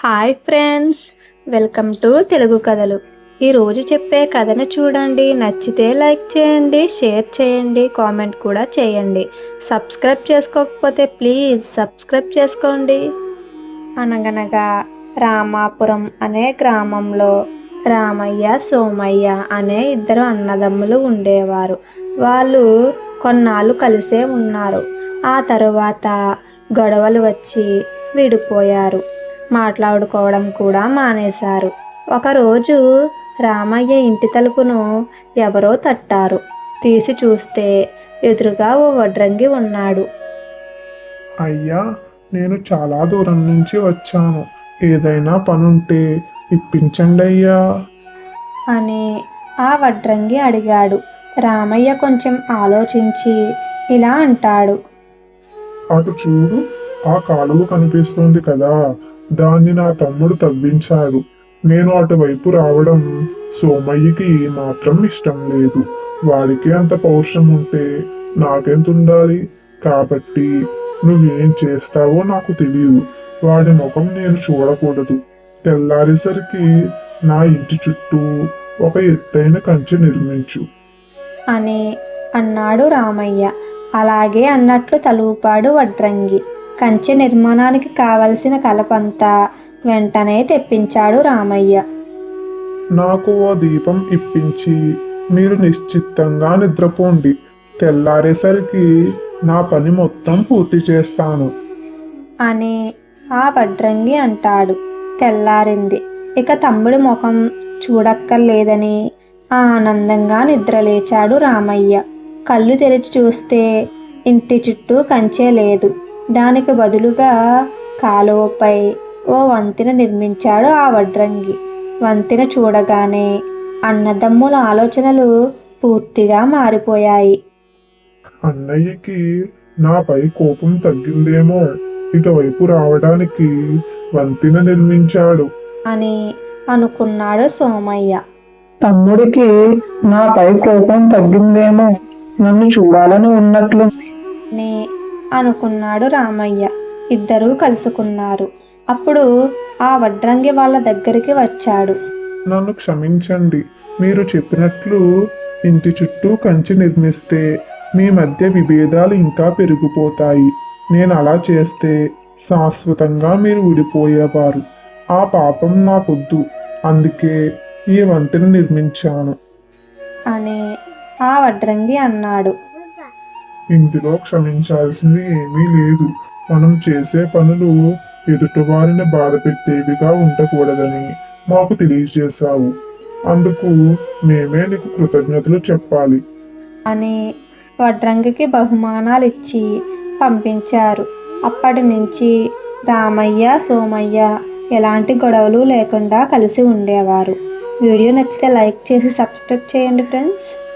Hi friends welcome to Telugu కథలు. ఈరోజు చెప్పే కథను చూడండి నచ్చితే లైక్ చేయండి షేర్ చేయండి కామెంట్ కూడా చేయండి. సబ్స్క్రైబ్ చేసుకోకపోతే ప్లీజ్ సబ్స్క్రైబ్ చేసుకోండి. అనగనగా రామాపురం అనే గ్రామంలో రామయ్య సోమయ్య అనే ఇద్దరు అన్నదమ్ములు ఉండేవారు. వాళ్ళు కొన్నాళ్ళు కలిసే ఉన్నారు. ఆ తరువాత గొడవలు వచ్చి విడిపోయారు. మాట్లాడుకోవడం కూడా మానేశారు. ఒకరోజు రామయ్య ఇంటి తలుపును ఎవరో తట్టారు. తీసి చూస్తే ఎదురుగా ఓ వడ్రంగి ఉన్నాడు. అయ్యా నేను చాలా దూరం నుంచి వచ్చాను. ఏదైనా పనుంటే ఇప్పించండి అయ్యా. అని ఆ వడ్రంగి అడిగాడు. రామయ్య కొంచెం ఆలోచించి ఇలా అంటాడు. అటు చూడు ఆ కాలువ కనిపిస్తుంది కదా. దాన్ని నా తమ్ముడు తవ్వించాడు. నేను అటువైపు రావడం సోమయ్యకి మాత్రం ఇష్టం లేదు. వాడికి అంత పౌరుషం ఉంటే నాకెంత ఉండాలి కాబట్టి నువ్వేం చేస్తావో నాకు తెలియదు వాడి ముఖం నేను చూడకూడదు. తెల్లారేసరికి నా ఇంటి చుట్టూ ఒక ఎత్తైన కంచె నిర్మించు. అని అన్నాడు రామయ్య. అలాగే అన్నట్లు తలూపాడు వడ్రంగి. కంచె నిర్మాణానికి కావలసిన కలపంతా వెంటనే తెప్పించాడు రామయ్య. నాకు ఓ దీపం ఇప్పించి మీరు నిశ్చిత్తంగా నిద్రపోండి. తెల్లారేసరికి నా పని మొత్తం పూర్తి చేస్తాను. అని ఆ వడ్రంగి అంటాడు. తెల్లారింది. ఇక తమ్ముడి ముఖం చూడక్కర్లేదని ఆనందంగా నిద్రలేచాడు రామయ్య. కళ్ళు తెరిచి చూస్తే ఇంటి చుట్టూ కంచే లేదు. దానికి బదులుగా కాలువపై ఓ వంతెన నిర్మించాడు ఆ వడ్రంగి. వంతెన చూడగానే అన్నదమ్ముల ఆలోచనలు పూర్తిగా మారిపోయాయి. అన్నయ్యకి నాపై కోపం తగ్గిందేమో ఇటువైపు రావడానికి వంతెన నిర్మించాడు. అని అనుకున్నాడు సోమయ్య. తమ్ముడికి నాపై కోపం తగ్గిందేమో నన్ను చూడాలని ఉన్నట్లు అనుకున్నాడు రామయ్య. ఇద్దరూ కలుసుకున్నారు. అప్పుడు ఆ వడ్రంగి వాళ్ళ దగ్గరికి వచ్చాడు. నన్ను క్షమించండి. మీరు చెప్పినట్లు ఇంటి చుట్టూ కంచె నిర్మిస్తే మీ మధ్య విభేదాలు ఇంకా పెరిగిపోతాయి. నేను అలా చేస్తే శాశ్వతంగా మీరు విడిపోయేవారు ఆ పాపం నాకొద్దు. అందుకే ఈ వంతెన నిర్మించాను. అని ఆ వడ్రంగి అన్నాడు. ఇందులో క్షమించాల్సింది ఏమీ లేదు. మనం చేసే పనులు ఎదుటివారిని బాధ పెట్టేవిగా ఉండకూడదని మాకు తెలియజేశావు. అందుకు మేమే నీకు కృతజ్ఞతలు చెప్పాలి. అని వడ్రంగికి బహుమానాలు ఇచ్చి పంపించారు. అప్పటి నుంచి రామయ్య సోమయ్య ఎలాంటి గొడవలు లేకుండా కలిసి ఉండేవారు. వీడియో నచ్చితే లైక్ చేసి సబ్స్క్రైబ్ చేయండి ఫ్రెండ్స్.